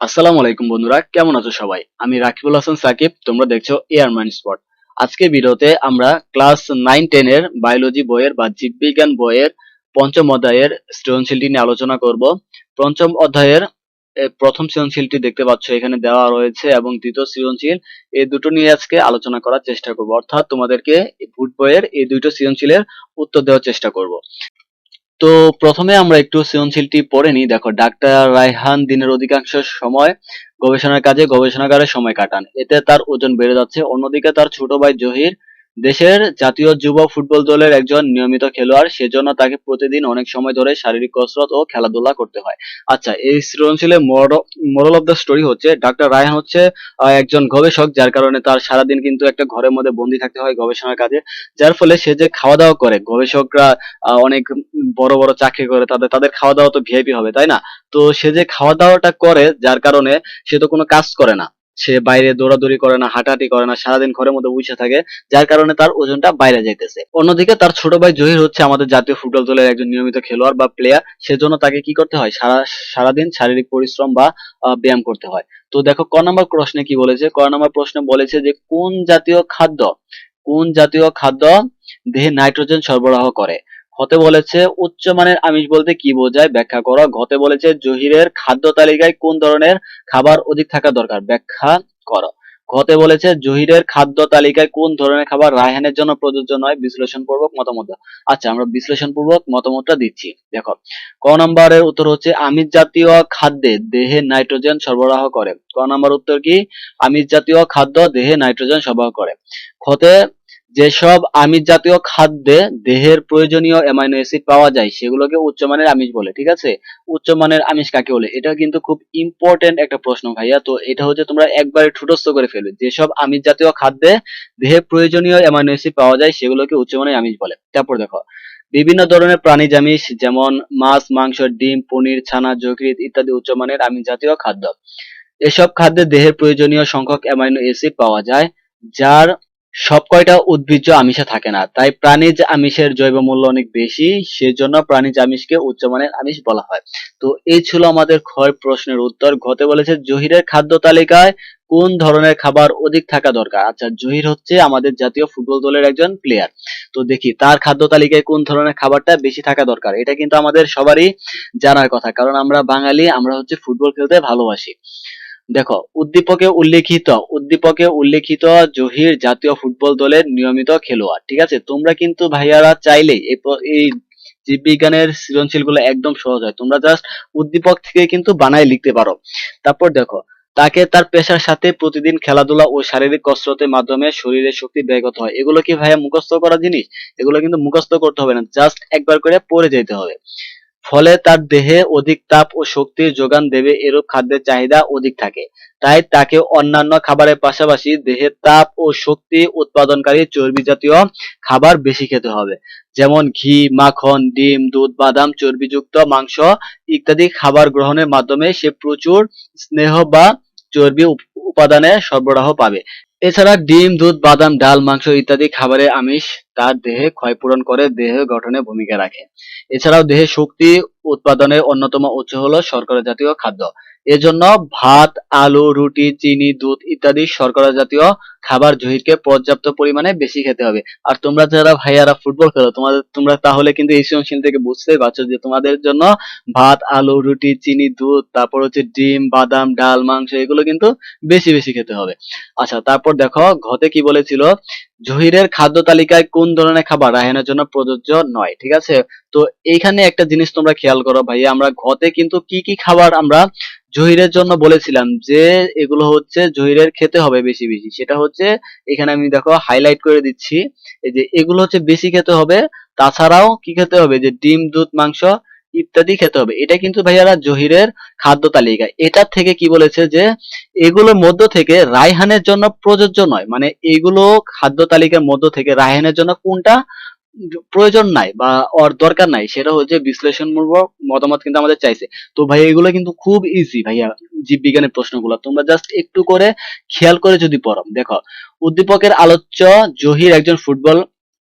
আসসালামু আলাইকুম বন্ধুরা, কেমন আছো সবাই? আমি রাকিবুল হাসান সাকিব, তোমরা দেখছ এয়ার মাইন্ড স্পট আজকে ভিডিওতে আমরা ক্লাস নাইন, টেন এর বায়োলজি বইয়ের বা জীববিজ্ঞান বইয়ের পঞ্চম অধ্যায়ের সৃজনশীলটি নিয়ে আলোচনা করব। পঞ্চম অধ্যায়ের প্রথম সৃজনশীলটি দেখতে পাচ্ছ, এখানে দেওয়া রয়েছে এবং দ্বিতীয় সৃজনশীল। এই দুটো নিয়ে আজকে আলোচনা করার চেষ্টা করব। অর্থাৎ তোমাদেরকে ভুট বইয়ের এই দুটো সৃজনশীলের উত্তর দেওয়ার চেষ্টা করব। তো প্রথমে আমরা একটু সৃজনশীলটি পড়ে নিই। দেখো, ডাক্তার রায়হান দিনের অধিকাংশ সময় গবেষণার কাজে গবেষণাগারে সময় কাটান। এতে তার ওজন বেড়ে যাচ্ছে। অন্যদিকে তার ছোট ভাই জহির দেশের জাতীয় যুব ফুটবল দলের একজন নিয়মিত খেলোয়াড়, সেজন্য তাকে প্রতিদিন অনেক সময় ধরে শারীরিক কসরত ও খেলাধুলা করতে হয়। আচ্ছা এই সৃজনশীলের মোরাল অফ দ্য স্টোরি হচ্ছে, ডাক্তার রায়হান হচ্ছে একজন গবেষক, যার কারণে তার সারাদিন কিন্তু একটা ঘরের মধ্যে বন্দি থাকতে হয় গবেষণার কাজে, যার ফলে সে যে খাওয়া দাওয়া করে, গবেষকরা অনেক বড় বড় চাকরি করে, তাদের তাদের খাওয়া দাওয়া তো ভিআইপি হবে, তাই না? তো সে যে খাওয়া দাওয়াটা করে, যার কারণে সে তো কোনো কাজ করে না। সে বাইরে দৌড়াদৌড়ি করে না, হাঁটাহাঁটি করে না, সারাদিন ঘরের মধ্যে বসে থাকে, যার কারণে তার ওজনটা বাইরে যাইতেছে। অন্যদিকে তার ছোট ভাই জহির হচ্ছে আমাদের জাতীয় ফুটবল দলের একজন নিয়মিত খেলোয়াড় বা প্লেয়ার সেজন্য তাকে কি করতে হয়? সারা, সারাদিন শারীরিক পরিশ্রম বা ব্যায়াম করতে হয়। তো দেখো, ক নম্বর প্রশ্নে কি বলেছে? ক নম্বর প্রশ্নে বলেছে যে, কোন জাতীয় খাদ্য, কোন জাতীয় খাদ্য দেহে নাইট্রোজেন সরবরাহ করে? হতে বলেছে উচ্চমানের আমিষ বলতে কি বোঝায়? ব্যাখ্যা করো। ঘতে বলেছে, জহিরের খাদ্য তালিকায় কোন ধরনের খাবার অধিক থাকা দরকার? ব্যাখ্যা করো। ঘতে বলেছে, জহিরের খাদ্য তালিকায় কোন ধরনের খাবার রায়হানের জন্য প্রযোজ্য নয়? বিশ্লেষণ পূর্বক মতামত আচ্ছা আমরা বিশ্লেষণ পূর্বক মতামতটা দিচ্ছি। দেখো, ক নম্বরের উত্তর হচ্ছে, আমিষ জাতীয় খাদ্যে দেহে নাইট্রোজেন সরবরাহ করে। ক নম্বর উত্তর কি? আমিষ জাতীয় খাদ্য দেহে নাইট্রোজেন সরবরাহ করে। খতে যেসব আমিষ জাতীয় খাদ্যে দেহের প্রয়োজনীয় অ্যামাইনো অ্যাসিড পাওয়া যায়, সেগুলোকে উচ্চমানের আমিষ বলে, ঠিক আছে? উচ্চমানের আমিষ কাকে বলে? এটা কিন্তু খুব ইম্পর্টেন্ট একটা প্রশ্ন ভাইয়া। তো এটা হচ্ছে তোমরা একবারে ঠুটস্থ করে ফেলবে। যেসব আমিষ জাতীয় খাদ্যে দেহে প্রয়োজনীয় অ্যামাইনো অ্যাসিড পাওয়া যায়, সেগুলোকে উচ্চমানের আমিষ বলে। তারপর দেখো, বিভিন্ন ধরনের প্রাণীজ আমিষ যেমন মাছ, মাংস, ডিম, পনির, ছানা, যকৃৎ ইত্যাদি উচ্চমানের আমিষ জাতীয় খাদ্য। এসব খাদ্যে দেহের প্রয়োজনীয় সংখ্যক অ্যামাইনো অ্যাসিড পাওয়া যায়, যার সব কয়টা উদ্ভিজ্জ আমিষে থাকে না, তাই প্রাণীজ আমিষের জৈব মূল্য অনেক বেশি, সেজন্য প্রাণীজ আমিষকে উচ্চমানের আমিষ বলা হয়। তো এই ছিল আমাদের ক্ষয় প্রশ্নের উত্তর। ঘতে বলেছে, জহিরের খাদ্য তালিকায় কোন ধরনের খাবার অধিক থাকা দরকার? আচ্ছা জহির হচ্ছে আমাদের জাতীয় ফুটবল দলের একজন প্লেয়ার তো দেখি, তার খাদ্য তালিকায় কোন ধরনের খাবারটা বেশি থাকা দরকার? এটা কিন্তু আমাদের সবারই জানার কথা, কারণ আমরা বাঙালি, আমরা হচ্ছে ফুটবল খেলতে ভালোবাসি। দেখো, উদ্দীপকে উল্লেখিত উদ্দীপকে উল্লেখিত জহির জাতীয় ফুটবল দলের নিয়মিত খেলোয়াড়, ঠিক আছে? তোমরা কিন্তু ভাইয়ারা চাইলে এই জীববিজ্ঞানের সৃজনশীলগুলো একদম সহজ হয়। তোমরা জাস্ট উদ্দীপক থেকে কিন্তু বানায় লিখতে পারো। তারপর দেখো, তাকে তার পেশার সাথে প্রতিদিন খেলাধুলা ও শারীরিক কসরতের মাধ্যমে শরীরের শক্তি ব্যয় করতে হয়। এগুলো কি ভাইয়া মুখস্থ করা জিনিস? এগুলো কিন্তু মুখস্থ করতে হবে না জাস্ট একবার করে পড়ে যেতে হবে। ফলে তার দেহে অধিক তাপ ও শক্তির যোগান দেবে এরূপ খাদ্যের চাহিদা অধিক থাকে। তাই তাকে অন্যান্য খাবারের পাশাপাশি দেহে তাপ ও শক্তি উৎপাদনকারী চর্বি জাতীয় খাবার বেশি খেতে হবে। যেমন ঘি, মাখন, ডিম, দুধ, বাদাম, চর্বিযুক্ত মাংস ইত্যাদি খাবার গ্রহণের মাধ্যমে সে প্রচুর স্নেহ বা চর্বি উপ- উপাদানে সরবরাহ পাবে। এছাড়া ডিম, দুধ, বাদাম, ডাল, মাংস ইত্যাদি খাবারে আমিষ তার দেহে ক্ষয়পূরণ করে, দেহ গঠনে ভূমিকা রাখে। এছাড়াও দেহে শক্তি উৎপাদনের অন্যতম উৎস হলো শর্করা জাতীয় খাদ্য। এজন্য ভাত, আলু, রুটি, চিনি, দুধ ইত্যাদি শর্করা জাতীয় খাবার জহিরকে পর্যাপ্ত পরিমাণে বেশি খেতে হবে। আর তোমরা যারা ভাইয়ারা ফুটবল খেলো, তোমাদের, তোমরা তাহলে কিন্তু এই থেকে বুঝতেই পারছ যে তোমাদের জন্য ভাত, আলু, রুটি, চিনি, দুধ, তারপর হচ্ছে ডিম, বাদাম, ডাল, মাংস, এগুলো কিন্তু বেশি বেশি খেতে হবে। আচ্ছা তারপর দেখো, ঘতে কি বলেছিল? জহিরের খাদ্য তালিকায় কোন ধরনের খাবার রায়হানের জন্য প্রযোজ্য নয়, ঠিক আছে? তো এইখানে একটা জিনিস তোমরা খেয়াল করো ভাই আমরা ঘতে কিন্তু কি কি খাবার আমরা জহিরের জন্য বলেছিলাম যে এগুলো হচ্ছে জহিরের খেতে হবে বেশি বেশি। সেটা হচ্ছে, এখানে আমি দেখো হাইলাইট করে দিচ্ছি, এই যে এগুলো হচ্ছে বেশি খেতে হবে, তাছাড়াও কি খেতে হবে? যে ডিম, দুধ, মাংস ইত্যাদি খেতে হবে। এটা কিন্তু ভাইয়ারা জহিরের খাদ্য তালিকা। এটা থেকে কি বলেছে যে, এগুলোর মধ্য থেকে রায়হানের জন্য প্রযোজ্য নয়। মানে এগুলো খাদ্য তালিকার মধ্য থেকে রায়হানের জন্য কোনটা প্রয়োজন নাই বা ওর দরকার নাই, সেটা হচ্ছে বিশ্লেষণমূলক মতামত কিন্তু আমাদের চাইছে। তো ভাই এগুলো কিন্তু খুব ইজি ভাইয়া, জীববিজ্ঞানের প্রশ্নগুলো। তোমরা জাস্ট একটু করে খেয়াল করে যদি পড়ো। দেখো, উদ্দীপকের আলোচ্য জহির একজন ফুটবল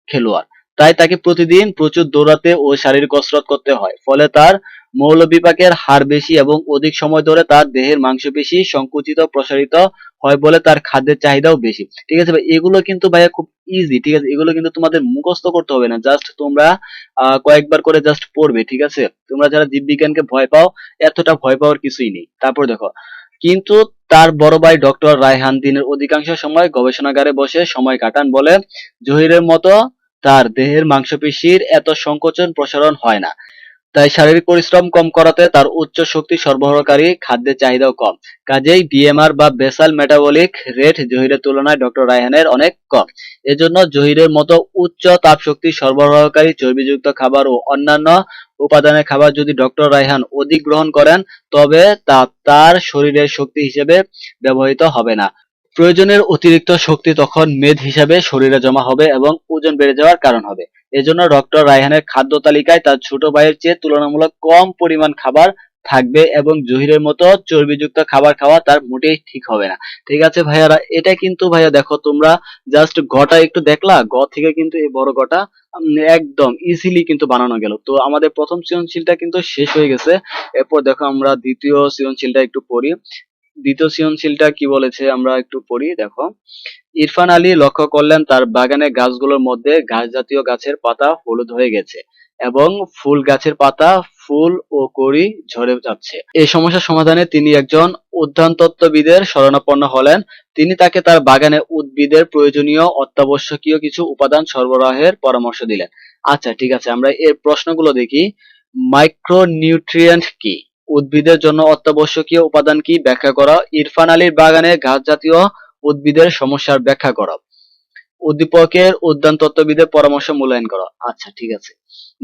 খেলোয়াড়। তাই তাকে প্রতিদিন প্রচুর দৌড়াতে ও শারীরিক কসরত করতে হয়। ফলে তার মৌলবিপাকের হার বেশি এবং অধিক সময় ধরে তার দেহের মাংসপেশি সংকুচিত, প্রসারিত হয় বলে তার খাদ্যের চাহিদাও বেশি। ঠিক আছে ভাই, এগুলো কিন্তু ভাইয়া খুব ইজি ঠিক আছে? এগুলো কিন্তু তোমাদের মুখস্থ করতে হবে না। জাস্ট তোমরা কয়েকবার করে জাস্ট পড়বে, ঠিক আছে? তোমরা যারা জীববিজ্ঞানকে ভয় পাও, এতটা ভয় পাওয়ার কিছুই নেই। তারপর দেখো, কিন্তু তার বড় ভাই ডক্টর রায়হান দিনের অধিকাংশ সময় গবেষণাগারে বসে সময় কাটান বলে জহিরের মতো তার দেহের মাংসপেশির এত সংকোচন প্রসারণ হয় না। তাই শারীরিক পরিশ্রম কম করাতে তার উচ্চ শক্তি সরবরাহকারী খাদ্যের চাহিদাও কম। কাজেই বিএমআর বা বেসাল মেটাবলিক রেট জহিরের তুলনায় ডক্টর রায়হানের অনেক কম। এজন্য জহিরের মতো উচ্চ তাপশক্তি সরবরাহকারী চর্বিযুক্ত খাবার ও অন্যান্য উপাদানের খাবার যদি ডক্টর রায়হান অধিক গ্রহণ করেন, তবে তা তার শরীরের শক্তি হিসেবে ব্যবহৃত হবে না। প্রয়োজনের অতিরিক্ত শক্তি তখন মেদ হিসাবে শরীরে জমা হবে এবং ওজন বেড়ে যাওয়ার কারণ হবে। এজন্য ডক্টর রায়হানের খাদ্য তালিকায় তার ছোট ভাইয়ের চেয়ে তুলনামূলক কম পরিমাণ খাবার থাকবে এবং জহিরের মতো চর্বিযুক্ত খাবার খাওয়া তার মোটেই ঠিক হবে না। ঠিক আছে ভাইয়ারা, এটা কিন্তু ভাইয়া দেখো তোমরা জাস্ট গটা একটু দেখলা, গ থেকে কিন্তু এই বড় গটা একদম ইজিলি কিন্তু বানানো গেল। তো আমাদের প্রথম সৃজনশীলটা কিন্তু শেষ হয়ে গেছে। এরপর দেখো আমরা দ্বিতীয় সৃজনশীলটা একটু পড়ি। দ্বিতীয় সৃজনশীলটা কি বলেছে আমরা একটু পড়ি, দেখো। ইরফান আলী লক্ষ্য করলেন তার বাগানে গাছগুলোর মধ্যে ঘাস জাতীয় গাছের পাতা হলুদ হয়ে গেছে এবং ফুল গাছের পাতা ফুল ও কড়ি ঝরে যাচ্ছে। এই সমস্যার সমাধানে তিনি একজন উদ্যানতত্ত্ববিদের শরণাপন্ন হলেন। তিনি তাকে তার বাগানে উদ্ভিদের প্রয়োজনীয় অত্যাবশ্যকীয় কিছু উপাদান সরবরাহের পরামর্শ দিলেন। আচ্ছা ঠিক আছে, আমরা এর প্রশ্নগুলো দেখি। মাইক্রোনিউট্রিয়েন্ট কি? উদ্ভিদের জন্য অত্যাবশ্যকীয় উপাদান কি ব্যাখ্যা করা। ইরফান আলীর বাগানে ঘাস জাতীয় উদ্ভিদের সমস্যার ব্যাখ্যা করা। উদ্দীপকের উদ্যান তত্ত্ববিদের পরামর্শ মূল্যায়ন করো। আচ্ছা ঠিক আছে।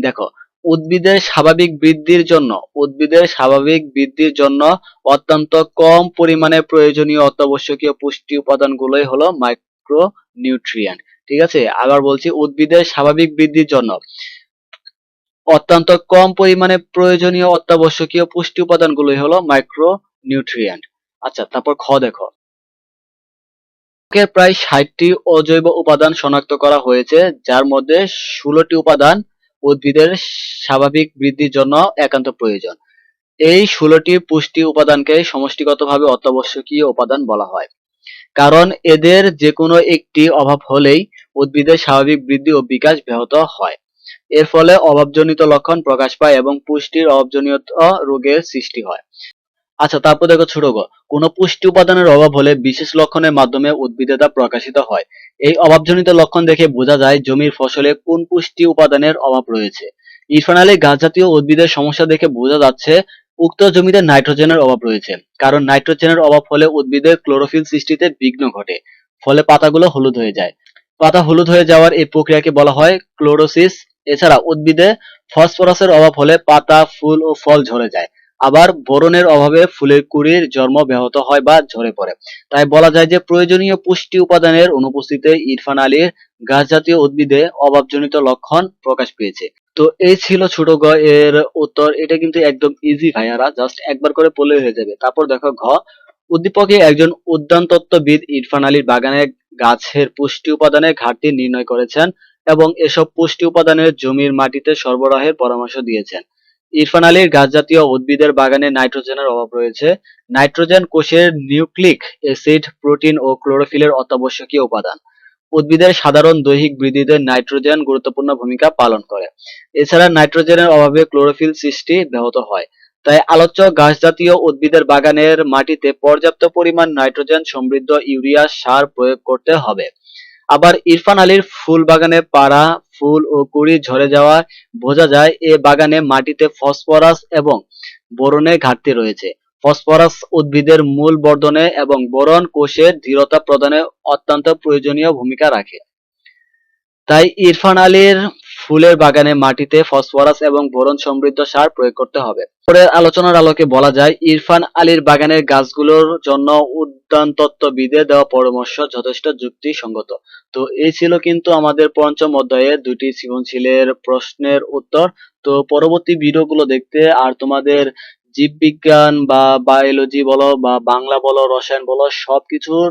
দেখো, উদ্ভিদের স্বাভাবিক বৃদ্ধির জন্য, উদ্ভিদের স্বাভাবিক বৃদ্ধির জন্য অত্যন্ত কম পরিমাণে প্রয়োজনীয় অত্যাবশ্যকীয় পুষ্টি উপাদানগুলোই হলো মাইক্রো নিউট্রিয়েন্ট ঠিক আছে? আবার বলছি, উদ্ভিদের স্বাভাবিক বৃদ্ধির জন্য অত্যন্ত কম পরিমাণে প্রয়োজনীয় অত্যাবশ্যকীয় পুষ্টি উপাদানগুলোই হলো মাইক্রো নিউট্রিয়েন্ট আচ্ছা তারপর খ দেখো। প্রায় ষাটটি অজৈব উপাদান শনাক্ত করা হয়েছে, যার মধ্যে ষোলোটি উপাদান উদ্ভিদের স্বাভাবিক বৃদ্ধির জন্য একান্ত প্রয়োজন। এই ষোলোটি পুষ্টি উপাদানকে সমষ্টিগতভাবে অত্যাবশ্যকীয় উপাদান বলা হয়। কারণ এদের যে কোনো একটি অভাব হলেই উদ্ভিদের স্বাভাবিক বৃদ্ধি ও বিকাশ ব্যাহত হয়। এর ফলে অভাবজনিত লক্ষণ প্রকাশ পায় এবং পুষ্টির অভাবজনিত রোগের সৃষ্টি হয়। আচ্ছা তারপর দেখো ছোট গ। কোন পুষ্টি উপাদানের অভাব হলে বিশেষ লক্ষণের মাধ্যমে উদ্ভিদে তা প্রকাশিত হয়। এই অভাবজনিত লক্ষণ দেখে বোঝা যায় জমির ফসলে কোন পুষ্টি উপাদানের অভাব রয়েছে। ইরফান আলী গাছ জাতীয় উদ্ভিদের সমস্যা দেখে বোঝা যাচ্ছে উক্ত জমিতে নাইট্রোজেনের অভাব রয়েছে। কারণ নাইট্রোজেনের অভাব হলে উদ্ভিদের ক্লোরোফিল সৃষ্টিতে বিঘ্ন ঘটে, ফলে পাতাগুলো হলুদ হয়ে যায়। পাতা হলুদ হয়ে যাওয়ার এই প্রক্রিয়াকে বলা হয় ক্লোরোসিস এছাড়া উদ্ভিদে ফসফরাসের অভাব হলে পাতা, ফুল ও ফল ঝরে যায়। আবার বোরনের অভাবে ফুলের কুড়ির জন্ম ব্যাহত হয় বা ঝরে পড়ে। তাই বলা যায় যে প্রয়োজনীয় পুষ্টি উপাদানের অনুপস্থিতিতে ইরফান আলীর গাছ জাতীয় উদ্ভিদে অভাবজনিত লক্ষণ প্রকাশ পেয়েছে। তো এই ছিল ছোট গ এর উত্তর। এটা কিন্তু একদম ইজি ভাইয়ারা জাস্ট একবার করে পড়লে হয়ে যাবে। তারপর দেখো ঘ। উদ্দীপকে একজন উদ্যানতত্ত্ববিদ ইরফান আলীর বাগানে গাছের পুষ্টি উপাদানের ঘাটতি নির্ণয় করেছেন। এবং এসব পুষ্টি উপাদানের জমির মাটিতে সরবরাহের পরামর্শ দিয়েছেন। ইরফান আলীর গাছ জাতীয় উদ্ভিদের বাগানে নাইট্রোজেনের অভাব রয়েছে। নাইট্রোজেন কোষের নিউক্লিক অ্যাসিড, প্রোটিন ও ক্লোরোফিলের অত্যাবশ্যকীয় উপাদান। উদ্ভিদের সাধারণ দৈহিক বৃদ্ধিতে নাইট্রোজেন গুরুত্বপূর্ণ ভূমিকা পালন করে। এছাড়া নাইট্রোজেনের অভাবে ক্লোরোফিল সৃষ্টি ব্যাহত হয়। তাই আলোচ্য গাছ জাতীয় উদ্ভিদের বাগানের মাটিতে পর্যাপ্ত পরিমাণ নাইট্রোজেন সমৃদ্ধ ইউরিয়া সার প্রয়োগ করতে হবে। আবার ইরফান আলীর ফুল বাগানে পাড়া, ফুল ও কুড়ি ঝরে যাওয়া বোঝা যায় এ বাগানে মাটিতে ফসফরাস এবং বোরনের ঘাটতি রয়েছে। ফসফরাস উদ্ভিদের মূল বর্ধনে এবং বরণ কোষের দৃঢ়তা প্রদানে অত্যন্ত প্রয়োজনীয় ভূমিকা রাখে। তাই ইরফান আলীর ফুলের বাগানে মাটিতে ফসফরাস এবং বোরন সমৃদ্ধ সার প্রয়োগ করতে হবে। পরের আলোচনার আলোকে বলা যায়, ইরফান আলীর বাগানের গাছগুলোর জন্য উদ্যান তত্ত্ববিদে দেওয়া পরামর্শ যথেষ্ট যুক্তিসঙ্গত। তো এই ছিল কিন্তু আমাদের পঞ্চম অধ্যায়ে দুটি সৃজনশীলের প্রশ্নের উত্তর। তো পরবর্তী ভিডিওগুলো দেখতে আর তোমাদের জীববিজ্ঞান বা বায়োলজি বলো বা বাংলা বলো, রসায়ন বলো, সবকিছুর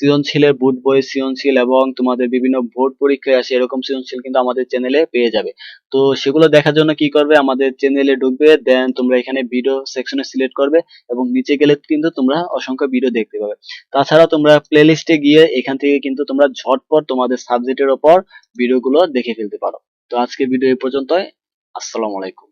সৃজনশীলের বুট বই, সৃজনশীল এবং তোমাদের বিভিন্ন বোর্ড পরীক্ষায় আসে, এরকম সৃজনশীল কিন্তু আমাদের চ্যানেলে পেয়ে যাবে। তো সেগুলো দেখার জন্য কি করবে? আমাদের চ্যানেলে ঢুকবে দেন তোমরা এখানে ভিডিও সেকশনে সিলেক্ট করবে এবং নিচে গেলে কিন্তু তোমরা অসংখ্য ভিডিও দেখতে পাবে। তাছাড়া তোমরা প্লে লিস্টে গিয়ে এখান থেকে কিন্তু তোমরা ঝটপট তোমাদের সাবজেক্টের ওপর ভিডিওগুলো দেখে ফেলতে পারো। তো আজকে ভিডিও এই পর্যন্তই। আসসালামু আলাইকুম।